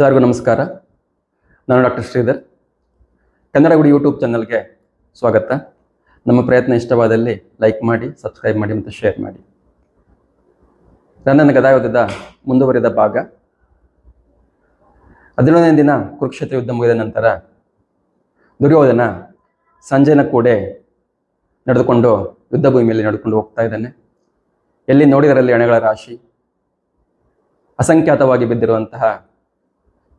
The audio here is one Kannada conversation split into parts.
ಎಲ್ಲರಿಗೂ ನಮಸ್ಕಾರ. ನಾನು ಡಾಕ್ಟರ್ ಶ್ರೀಧರ್. ಕನ್ನಡ ಗುಡಿ ಯೂಟ್ಯೂಬ್ ಚಾನಲ್ಗೆ ಸ್ವಾಗತ. ನಮ್ಮ ಪ್ರಯತ್ನ ಇಷ್ಟವಾದಲ್ಲಿ ಲೈಕ್ ಮಾಡಿ, ಸಬ್ಸ್ಕ್ರೈಬ್ ಮಾಡಿ ಮತ್ತು ಶೇರ್ ಮಾಡಿ. ನನ್ನ ಗದಾಯುದ್ಧದ ಮುಂದುವರಿದ ಭಾಗ. ಹದಿನೇಳನೇ ದಿನ ಕುರುಕ್ಷೇತ್ರ ಯುದ್ಧ ಮುಗಿದ ನಂತರ ದುರ್ಯೋಧನ ಸಂಜೆನ ಕೂಡೆ ನಡೆದುಕೊಂಡು ಯುದ್ಧ ಭೂಮಿಯಲ್ಲಿ ನಡೆದುಕೊಂಡು ಹೋಗ್ತಾ ಇದ್ದಾನೆ. ಎಲ್ಲಿ ನೋಡಿದರಲ್ಲಿ ಹಣೆಗಳ ರಾಶಿ. ಅಸಂಖ್ಯಾತವಾಗಿ ಬಿದ್ದಿರುವಂತಹ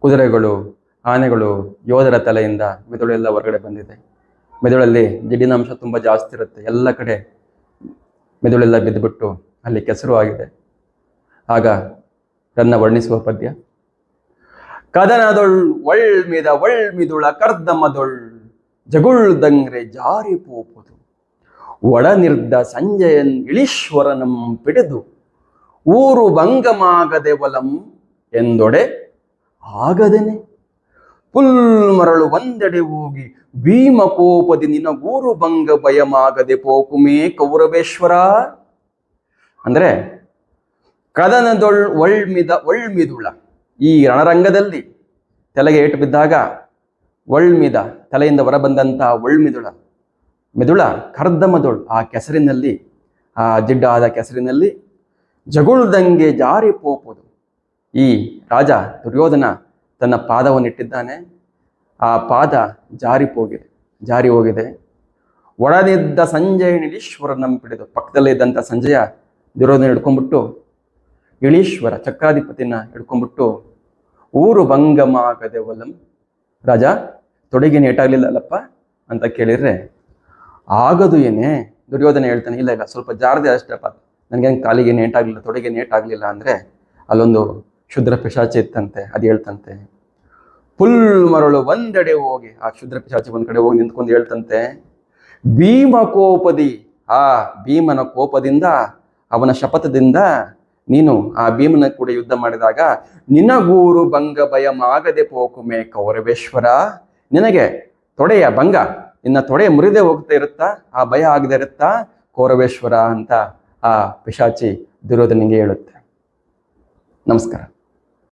ಕುದುರೆಗಳು, ಆನೆಗಳು ಯೋಧರ ತಲೆಯಿಂದ ಮೆದುಳೆಲ್ಲ ಹೊರಗಡೆ ಬಂದಿದೆ. ಮೆದುಳಲ್ಲಿ ಜಿಡ್ಡಿನಾಂಶ ತುಂಬ ಜಾಸ್ತಿ ಇರುತ್ತೆ. ಎಲ್ಲ ಕಡೆ ಮೆದುಳೆಲ್ಲ ಬಿದ್ದುಬಿಟ್ಟು ಅಲ್ಲಿ ಕೆಸರು ಆಗಿದೆ. ಆಗ ತನ್ನ ವರ್ಣಿಸುವ ಪದ್ಯ. ಕದನದೊಳ್ ಒಳ್ಮಿದ ಒಳ್ಮಿದುಳ ಕರ್ದಮದೊಳ್ ಜಗುಳ್ದಂಗ್ರೆ ಜಾರಿ ಪೋಪುದು. ಒಳನಿರ್ದ ಸಂಜಯನ್ ಇಳೀಶ್ವರನಂ ಪಿಡಿದು. ಊರು ಭಂಗಮಾಗದೆ ಒಲಂ ಎಂದೊಡೆ ಆಗದೆನೆ. ಪುಲ್ ಮರಳು ಒಂದೆಡೆ ಹೋಗಿ ಭೀಮ ಕೋಪದಿ ನಿನಗೂರು ಭಂಗ ಭಯಮಾಗದೆ ಪೋಕುಮೇ ಕೌರವೇಶ್ವರ. ಅಂದರೆ ಕದನದೊಳ್ ಒಳ್ಮಿದ ಒಳ್ಮಿದುಳ, ಈ ರಣರಂಗದಲ್ಲಿ ತಲೆಗೆ ಏಟು ಬಿದ್ದಾಗ ಒಳ್ಮಿದ ತಲೆಯಿಂದ ಹೊರಬಂದಂತಹ ಒಳ್ಮಿದುಳ, ಮಿದುಳ ಕರ್ದಮದೊಳ್ ಆ ಕೆಸರಿನಲ್ಲಿ, ಆ ಜಿಡ್ಡಾದ ಕೆಸರಿನಲ್ಲಿ ಜಗುಳ್ದಂಗೆ ಜಾರಿ ಪೋಪುದು. ಈ ರಾಜ ದುರ್ಯೋಧನ ತನ್ನ ಪಾದವನ್ನಿಟ್ಟಿದ್ದಾನೆ. ಆ ಪಾದ ಜಾರಿ ಹೋಗಿದೆ ಜಾರಿ ಹೋಗಿದೆ. ಒಳನಿದ್ದ ಸಂಜಯ ಇಳೀಶ್ವರನಂ ಪಿಡಿದು ಪಕ್ಕದಲ್ಲೇ ಇದ್ದಂಥ ಸಂಜಯ ದುರ್ಯೋಧನ ಹಿಡ್ಕೊಂಡ್ಬಿಟ್ಟು, ಇಳೀಶ್ವರ ಚಕ್ರಾಧಿಪತಿನ ಹಿಡ್ಕೊಂಡ್ಬಿಟ್ಟು, ಊರು ಭಂಗಮಾಗದೆ ಒಲಂ ರಾಜ, ತೊಡೆಗೆ ನೇಟಾಗ್ಲಿಲ್ಲಲ್ಲಪ್ಪ ಅಂತ ಕೇಳಿದ್ರೆ, ಆಗದು ಏನೇ? ದುರ್ಯೋಧನ ಹೇಳ್ತಾನೆ, ಇಲ್ಲ ಇಲ್ಲ, ಸ್ವಲ್ಪ ಜಾರದೆ ಅಷ್ಟಪ್ಪ ನನಗೇನು ಕಾಲಿಗೆ ನೇಟಾಗಲಿಲ್ಲ, ತೊಡೆಗೆ ನೇಟಾಗಲಿಲ್ಲ ಅಂದರೆ ಅಲ್ಲೊಂದು ಶುದ್ರ ಪಿಶಾಚಿ ಇತ್ತಂತೆ, ಅದು ಹೇಳ್ತಂತೆ. ಫುಲ್ ಮರಳು ಒಂದೆಡೆ ಹೋಗಿ, ಆ ಕ್ಷುದ್ರ ಪಿಶಾಚಿ ಒಂದ್ ಕಡೆ ಹೋಗಿ ನಿಂತ್ಕೊಂಡು ಹೇಳ್ತಂತೆ, ಭೀಮ ಕೋಪದಿ, ಆ ಭೀಮನ ಕೋಪದಿಂದ, ಅವನ ಶಪಥದಿಂದ ನೀನು ಆ ಭೀಮನ ಕೂಡ ಯುದ್ಧ ಮಾಡಿದಾಗ, ನಿನಗೂರು ಭಂಗ ಪೋಕು ಪೋಕುಮೆ ಕೌರವೇಶ್ವರ, ನಿನಗೆ ತೊಡೆಯ ಭಂಗ, ನಿನ್ನ ತೊಡೆ ಮುರಿದೇ ಹೋಗ್ತಾ ಇರುತ್ತಾ, ಆ ಭಯ ಆಗದೆ ಇರುತ್ತಾ, ಕೌರವೇಶ್ವರ ಅಂತ ಆ ಪಿಶಾಚಿ ದುರ್ಯೋಧನಿಗೆ ಹೇಳುತ್ತೆ. ನಮಸ್ಕಾರ.